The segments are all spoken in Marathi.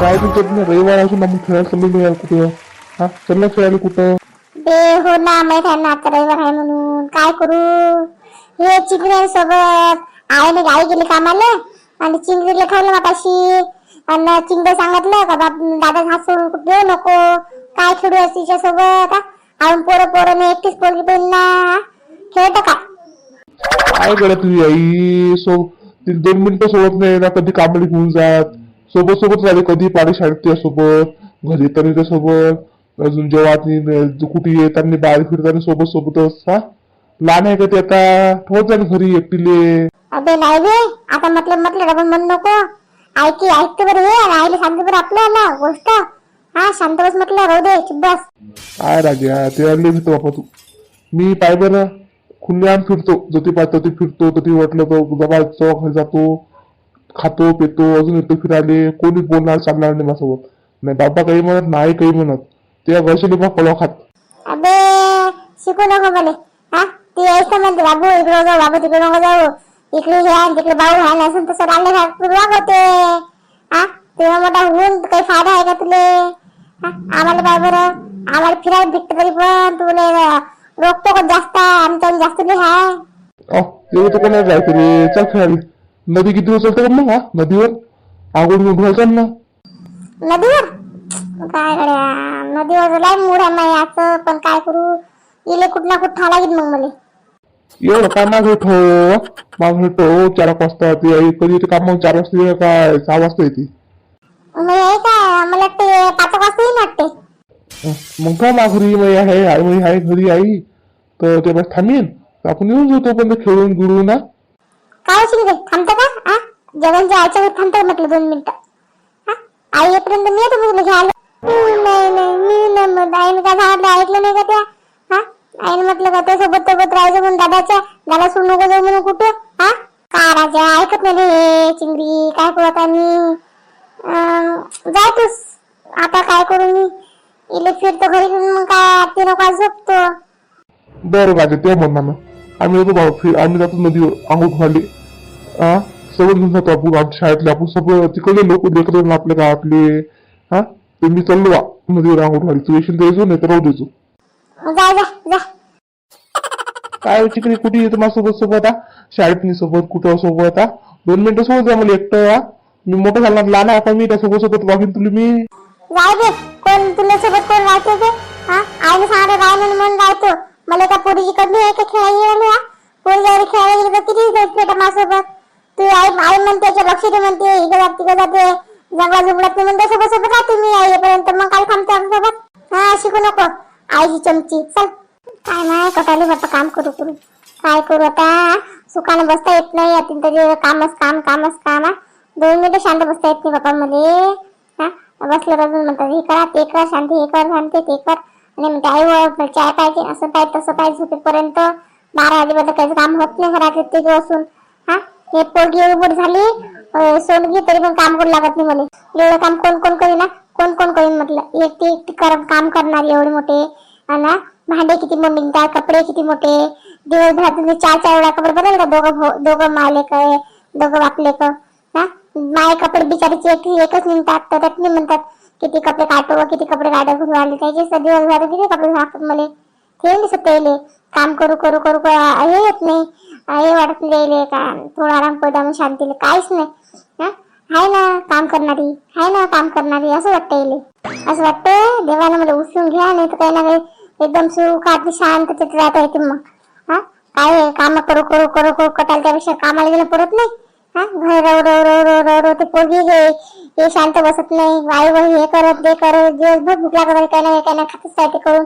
काय तुमचं तुम्ही रविवार असून मग खेळायला चाललेलो यार कुठं. हा? चल ना खेळायला कुठं? बे हो ना माहीत आहे ना आता रविवार आहे म्हणून. काय करू? हे चिंगऱ्या सोबत. आईने गाई गेली कामाला आणि चिंगरीला ठेवलं मापाशी. आणि चिंगरे सांगितलं का बाप दादा हात सोडून कुठे येऊ नको. काय खेळू आहे तिच्या सोबत आपण पोरं पोरं एकटीच पोरगी पण ना खेळतं का? काय करत तुझी आई? सो ती दोन मिनिटं सोबत नाही ना कधी कामाला घेऊन जात? सोबत सोबत राहिले कधी पाणी शाळेत सोबत घरी येताना सोबत अजून जेव्हा ती कुठे येताना बाहेर फिरताना सोबत सोबतच हा? लहान आहे का ते आता? ठेवत जा ना घरी एकटीले. अबे नाही आता म्हटलं म्हटलं डबल म्हणू नको. ऐकी ऐकते बरं हे आणि आईला सांगते बरं आपलं ना गोष्ट. हा शांत बस म्हटलं. राहू दे चुप बस. काय राजा ते आणले फिरतो बापा तू मी पाय बरं खुल्ल्यान फिरतो. जती पाहतो ते फिरतो. तर ती वाटलं तो जवळ चौक जातो. खातो पितो अजून येतो फिरायले कोणी बोलणार चालणार नाही माझ्यासोबत. नाही बाबा काही म्हणत नाही काही म्हणत. त्या वर्षाने मग पळवा खात. अबे शिकू नको मला. हा? ती यायचं म्हणते बाबू इकडे जाऊ बाबू तिकडे नको जाऊ. इकडे हे आहे तिकडे भाऊ आहे नसून तसं राहिले वागवते हा? तेव्हा मोठा होऊन काही फायदा आहे का तुले? हा? आम्हाला काय बरं. आम्हाला फिरायला भेटतं तरी पण तुला रोखतो का जास्त आमच्या जास्त नाही आहे. अह एवढं तर कोणाला जायचं रे. चल खेळायला. नदी किती दिवस चालतं का मग हा? नदीवर? आंघोळ घेऊन घालचाल ना नदीवर? काय गड्या नदीवर लय मूड आहे माझ्या याचं पण काय करू? इले कुठं ना कुठं लागेल मग मला. एवढं काय मागे ठेव मागे ठेव चार एक वाजता ती आई कधी येते काम चार वाजता काय? सहा वाजता येते. मग हे काय मला वाटते पाच वाजता वाटते. मग का माघुरी मग आहे आई मग आहे घरी आई तर ते बस थांबीन. आपण येऊन जाऊ तोपर्यंत खेळून गिळून ना काय शिंदे थांबतं का? हा जेवण जायच्या वेळी थांबतं म्हटलं दोन मिनिटं. हा आई येईपर्यंत मी येतो तुला घ्यायला नाही नाही मी नाही मग आईने सांगितलं ऐकलं नाही का त्या? हा आईने म्हटलं का त्या सोबत सोबत राहायचं म्हणून दादाच्या दादा सोडून नको जाऊ म्हणून कुठं? हा का राजा ऐकत नाही रे हे चिंगरी काय करू आता मी? अं, जाय तूच. आता काय करू मी? इले फिरतो घरी मग काय ते नको झोपतो. बरं राजा ते म्हणणार आम्ही येतो भाऊ फिर आम्ही जातो नदीवर आंघोळ खाली हा? सगळं घेऊन जातो आपण आमच्या शाळेतले आपण सगळं तिकडले लोक देखत ना आपल्या गावातले. हा? ते मी चाललो नदीवर आंघोळ घाली तू येशील तर यायचो नाही तर राहू द्यायचो जा जा जा. काय तिकडे कुठे येतो माझ्यासोबत सोबत हा? शाळेत मी सोबत कुठं सोबत हा? दोन मिनिटं सोबत जा मला एकटं हा? मी मोठं झाला लहान आहे पण मी त्यासोबत सोबत वागीन तुला मी. कोण तुला सोबत कोण राहते ते? हा? आईने सांगितलं राय म्हणून राहतो मला त्या पोरीची कधी आहे का खेळायला हा? पोरी जरी खेळायला गेली तर किती भेटते माझ्यासोबत? तू आई आई म्हणते लक्ष दे म्हणते इकडे जात तिकडे जाते. जंगला जुगलात म्हणते सोबत सोबत राहते मी आईपर्यंत येईपर्यंत. मग काय थांबते आमच्यासोबत. हा शिकू नको. आईची चमची. चल. काय नाही कटाली बाप्पा काम करू करू. काय करू आता? सुखानं बसता येत नाही आता तरी कामच काम कामच काम. दोन मिनिटं शांत बसता येत नाही बाप्पा मले. हा बसलं बसून म्हणतात हे करा ते करा शांती हे कर शांती ते कर. आणि म्हणते आई हो, वर चाय पाहिजे असं पाहिजे तसं पाहिजे. झोपेपर्यंत बारा वाजेपर्यंत काहीच काम होत नाही घरात ते बसून. हा हे पोरगी एवढी झाली सोनगी तरी पण काम करू लागत नाही मला एवढं काम कोण कोण करीना कोण कोण करीन म्हटलं? एकटी एकटी कर काम करणार एवढे मोठे. आणि भांडे किती मग निघतात कपडे किती मोठे. दिवसभरात तुम्ही चार चार वेळा कपडे बदल का दोघं दोघं माले काय दोघं वापले का हा? माय कपडे बिचारीचे एक एकच निघतात तर त्यात नाही म्हणतात किती कपडे काटो किती कपडे काढा घरून आले त्याचे स- दिवसभरात किती कपडे लागतात मला ते नाही काम करू करू करू हे येत नाही. हे वाटत नाही का? थोडा आराम पदाम मग शांतीले काहीच नाही. हा? हाय ना काम करणारी. हाय ना काम करणारी. असं वाटतं याले असं वाटतं देवानं मला उचलून घ्या नाही तर काही ना काही एकदम सुखात शांततेत राहता येते मग. हा? काय काम करू करू करू करू कटाल त्यापेक्षा कामाला गेलं पडत नाही. हा? घर रव रव रव रव रव रव ते पोगी हे हे शांत बसत नाही. वाई वाई हे करत ते करत. दिवसभर भूक लागत काही ना काही ना खातच राहते करून.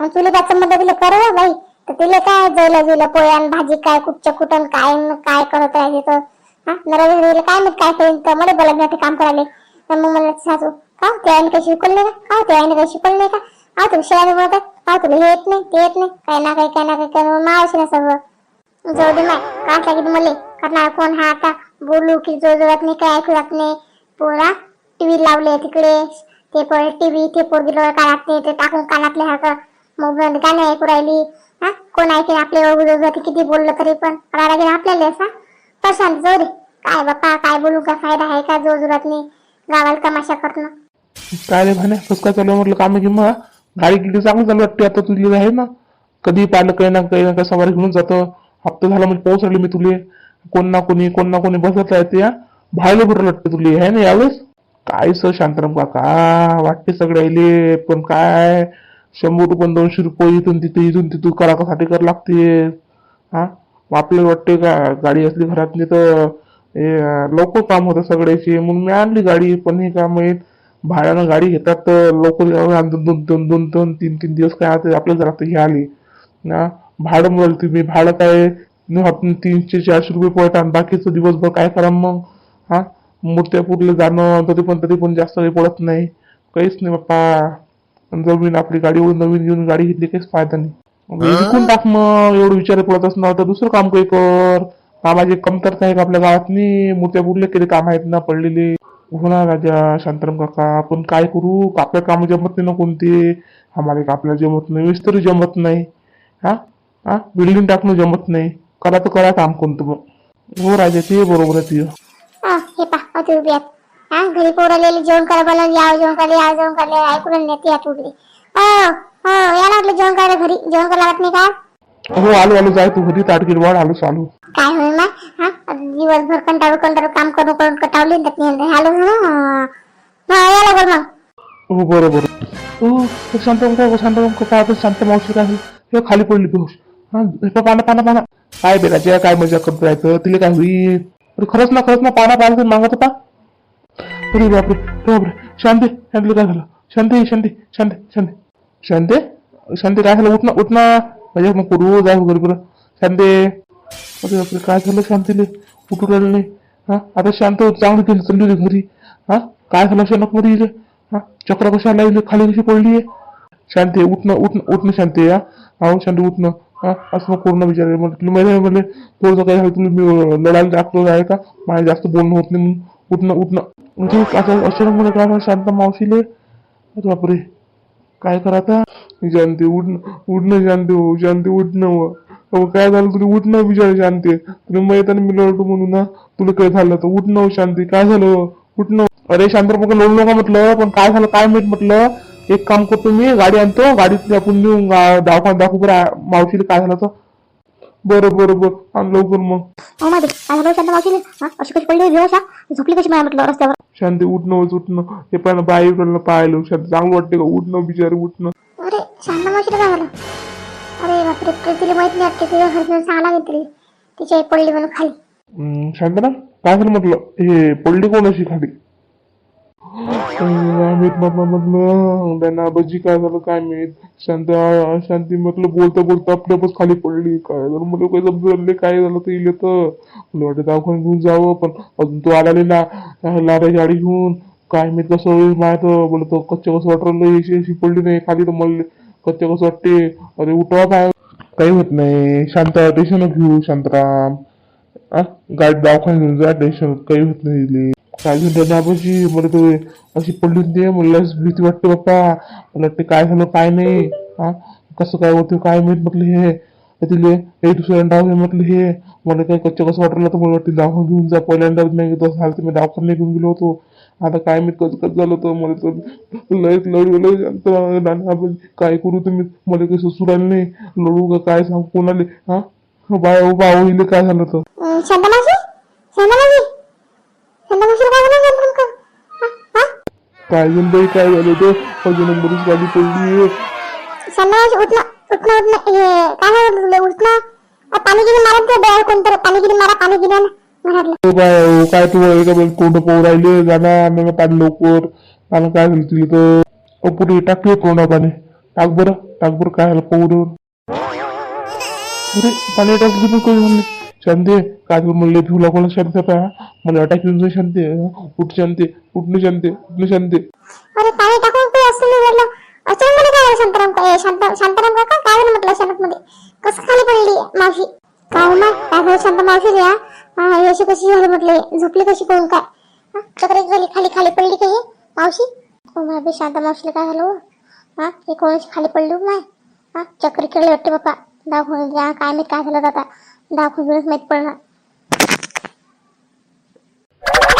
मग तुला त्याचं कर बाई. तर तिला काय जैला जुला पोळ्यान भाजी काय कुठच्या कुठं काय न काय करत राहिले तर? हा? नरवीला काय माहीत काय करेन तर? मला बोलायसाठी काम करायले तर मग मला सासू का ते आईने काही शिकवलं नाही का? हा ते आईने काही शिकवलं नाही का? हा तुम्ही शिवाय बोलतात हा तुला हे येत नाही ते येत नाही. काय ना काही काय ना काही करून मावशी ना सगळं. जाऊ दे माय का लागेल मला करणार कोण? हा आता बोलू की जो जोरात नाही काय ऐकू जात नाही. पोरा टीव्ही लावले तिकडे. ते पोर टीव्ही ते पोरगी डोळे कानात नाही ते टाकून कानातले हा का मोबाईल गाणे ऐकू राहिली. हा? कोण ऐकेल आपले ओळख किती बोललं तरी पण? कळायला गेलं आपल्याला असा? प्रशांत जाऊ दे. काय बाप्पा काय बोलू का फायदा आहे का जो जोरात नाही गावाला तमाशा करणं. काय रे भाने कसं चालू म्हटलं काम घेऊन मग गाडी किती चांगली चालू वाटते आता तुझी आहे ना? कधी पाहिलं काही ना काही ना काही सवारी घेऊन जातं. हप्ता झाला म्हणजे पाऊस आली मी तुले. कोण ना कोणी कोण ना कोणी बसत आहे त्या भायला बरं वाटते तुली आहे ना यावेळेस? काय सर शांताराम काका? वाटते सगळ्याले पण काय? शंभर रुपये दोनशे रुपये इथून तिथे इथून तिथून करासाठी कर लागते हा? मग आपल्याला वाटते का गाडी असली घरातली तर हे लवकर काम होतं सगळ्याचे. म्हणून मी आणली गाडी पण हे काम आहे भाड्यानं गाडी घेतात तर लवकर दोन दोन दोन दोन दोन तीन तीन दिवस काय आता आपल्याला जरा हे आली. ना भाडं मिळेल तुम्ही भाडं काय? न तीनशे चारशे रुपये पडत आणि बाकीचं दिवसभर काय करा मग? हा? मूर्त्यापूरला जाणं तरी पण तरी पण जास्त काही पडत नाही. काहीच नाही बाप्पा. जमीन आपली गाडी एवढी नवीन घेऊन गाडी घेतली काहीच फायदा नाही. मग हे विकून टाक मग एवढं विचार पडत असणार तर दुसरं काम काही कर. कामाची कमतरता आहे का आपल्या गावातनी मूर्त्यापूरले किती काम आहेत ना पडलेले. हो ना राजा शांताराम काका आपण काय करू? आपल्या काम जमत नाही ना कोणते. आम्हाला आपल्याला जमत नाही मिस्त्री जमत नाही. हा? हा? बिल्डिंग टाकणं जमत नाही. करा तर करा काम कोणतं मग हो राजा ते बरोबर आहे तुझं. हे हा घरी पोरलेले जेवण करा बोला याव जेवण करायला याव जेवण करायला ऐकून नेते यात उभी. हो हो याला वाटलं जेवण करायला घरी. जेवण करायला लागत नाही का? हो आलो आलो जाय तू घरी ताटकीर वाढ आलो चालू. काय होईल मग? हा दिवसभर कंटाळू कंटाळू काम करून करून कटावली ना त्यातनी आलो ना हा. या लवकर मग. हो बरोबर हो शांताराम काका शांताराम काका आता शांत मावशी काय हे खाली पडली बेहोश हा हे पाना पाना पाना. काय बेराच्या काय मजा करत तिला काय होईल? अरे खरंच ना खरंच ना पाना पाहिलं मागत होता अरे बापरे. हो, बापरे. शांती शांतीला काय झालं? शांती शांती शांती शांती. शांती? शांती काय झालं? उठना उठना म्हणजे मग कुरू जाऊ घरी बरं शांती. अरे बापरे काय झालं शांतीले? उठू राहिलं नाही. हा? आता शांत होत चांगली केली चालली होती घरी हा? काय झालं अचानक मध्ये इथे हा? चक्र कशा लागली खाली कशी पडली आहे शांती उठणं उठणं उठणं शांती हा? हा शांती उठणं हा? असं मग पूर्ण विचार मग तुला म्हणजे थोडंसं काय झालं तुम्ही मी लढायला टाकलो आहे का? माझ्या जास्त बोलणं होत नाही म्हणून. उठणं उठणं. म्हणजे आता अचानक काय झालं शांत मावशीले. बापरे. काय करा आता? जानते उठणं उठणं जानते हो जानते उठणं हो. अहो काय झालं? तुला उठणं हो, विचार शांती. तुला माहीत मी म्हणून ना तुला काय झालं तर उठणं हो शांती. काय झालं? उठणं हो. अरे शांत मग लोड नका म्हटलं. पण काय झालं काय माहीत म्हटलं? एक काम करतो मी गाडी आणतो. गाडीत आपण नेऊन दाखवा दाखवू बरं मावशीला काय झालं तर. बरं बरं बरं. आण लवकर मग. हो माझे काय झालं शांत मावशीने हा अशी कशी पडली बेहोश हा झोपली कशी मला म्हटलं रस्त्यावर? शांती उठणं होच उठणं हे पाहिलं बाई पाहिलं शांती चांगलं वाटते का? उठणं बिचारी उठणं अरे शांत मावशीला काय झालं अरे बापरे प्रीतीला माहीत नाही वाटते तिला सांगायला घेतली. तिची आई पडली म्हणून खाली. हम्म, शांतना काय झालं म्हटलं? हे पडली कोण अशी खाली? अमित त्यांना आबाजी काय झालं काय माहीत शांत शांती म्हटलं बोलता बोलता आपल्यापास खाली पडली काय झालं मला काही समजले काय झालं तर इले तर मला वाटतं दवाखान्यात घेऊन जावं पण अजून तो आलेला लाऱ्या गाडी घेऊन काय माहीत कसं होईल माहीत बोलतो तो कच्च्या कसं वाटलं अशी अशी पडली नाही खाली तर मला कच्च्या कसं वाटते अरे उठवा काय काही होत नाही. शांत टेन्शन घेऊ शांतराम. गाडी दवाखान्यात घेऊन जा टेन्शन काही होत नाही इले. काय घेऊन त्या नाबाची मला तो अशी पडली दे. मला भीती वाटते बाप्पा. मला वाटते काय झालं काय नाही. हा? कसं काय होतं काय माहीत म्हटलं हे. तिले हे दुसऱ्या डाव म्हटलं हे. मला काय कच्चं कसं वाटलं तर मला वाटतं दवाखान्यात घेऊन जा. पहिल्यांदा नाही घेतो झालं तर मी दवाखान्यात घेऊन गेलो होतो. आता काय मी कच कच झालं होतं. मला तर लयच लढवलं नाना काय करू तुम्ही? मला काही सुसू नाही. लढू का काय सांगू? कोणाले हा? बाय बाबा काय झालं तर काय झालं? हा? हा? काय झालं बाई काय झालं तर अजून नंबरच गाडी पडली शांत मावशी उठणं उठणं उठणं हे काय झालं तुला? उठणं अ, पाणी गिरी मारा ते डोळ्यावर कोणतरी. पाणी गिरी मारा पाणी गिरी घरातलं बाय हो, काय तू एका वेळेस कोंड पोहू राहिले जाणार आणणार पाणी लवकर. आणि काय झालं तिला तर? अपुरी टाकली कोंडा पाणी. टाक बरं. टाक बरं काय झालं? पोहून अरे पाणी टाकली पण काही म्हणले शांती काय तू म्हणले भिऊ लागला शांती पा मला अटॅक येऊन जाईल शांती. उठ शांती. उठणं शांती. उठणं शांती. अरे पाणी टाकून काही असं नाही झालं अचानक मध्ये काय झालं शांताराम काय शांत शांताराम काका काय झालं म्हटलं अचानक मध्ये कसं खाली पडली मावशी? काय हो मग? काय झालं शांत मावशी रे हा अशी कशी झाली म्हटलं? झोपली कशी कोण काय? हा? चक्र झाली खाली खाली पडली का हे? मावशी? हो माझी शांत मावशीला काय झालं हो? हा हे कोणाची खाली पडली हो माय. हा चक्री खेळली वाटते बाप्पा दाखवून द्या काय माहीत काय झालं आता. दाखवून माहीत पडणार.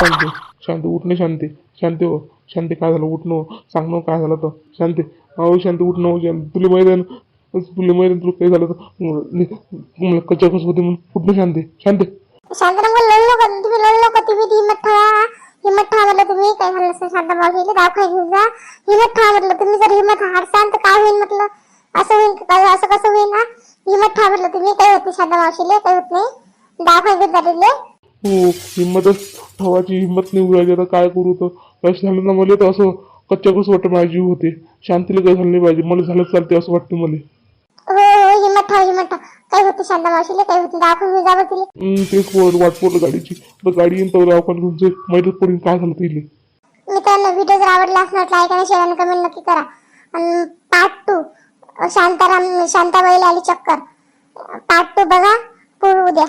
चालते शांती उठणे शांती. शांती हो शांती काय झालं? उठणं सांग ना काय झालं तर. शांती अहो शांती उठणं हो शांती. तुला माहिती आहे ना? तुला माहिती आहे ना तुला काय झालं तर? मला कच्चा कस होते म्हणून. उठणं शांती. शांती. शांताराम लोळलो का तुम्ही लोळलो का तुम्ही हिम्मत ठेवा. हिम्मत ठेवा म्हटलं तुम्ही. काय झालं असेल शांता मावशीला दवाखान्यात घेऊन जा हिम्मत ठेवा म्हटलं. तुम्ही जर हिम्मत हारसान तर काय होईल म्हटलं? असं होईल असं कसं होईल ना हिम्मत म्हटलं तुम्ही काय होत नाही शांता मावशीला काय होत नाही. जा तिले. हो हिंमतच ठेवायची हिंमत नाही उरायची आता काय करू तर? असं झालं ना मला तर असं कच्च्या कसं वाटतं माझी जीव होते. शांतीला काही झालं नाही पाहिजे. मला झालं चालते असं वाटतं मला. हो हो हिम्मत ठेवा हिम्मत ठेवा काय होते शांता मावशीला काय होते दवाखान्यात घेऊन जा बरं तिले. हम्म, तेच पोरं वाट पडलं गाडीची. तर गाडी येईन तर आपण घेऊन जाईल. माहितच पडेल काय झालं तिले? मित्रांनो व्हिडिओ जर आवडला असणार लाईक आणि शेअर आणि कमेंट नक्की करा. आणि पार्ट टू शांताराम शांताबाईला आली चक्कर. पार्ट टू बघा पूर्ण उद्या.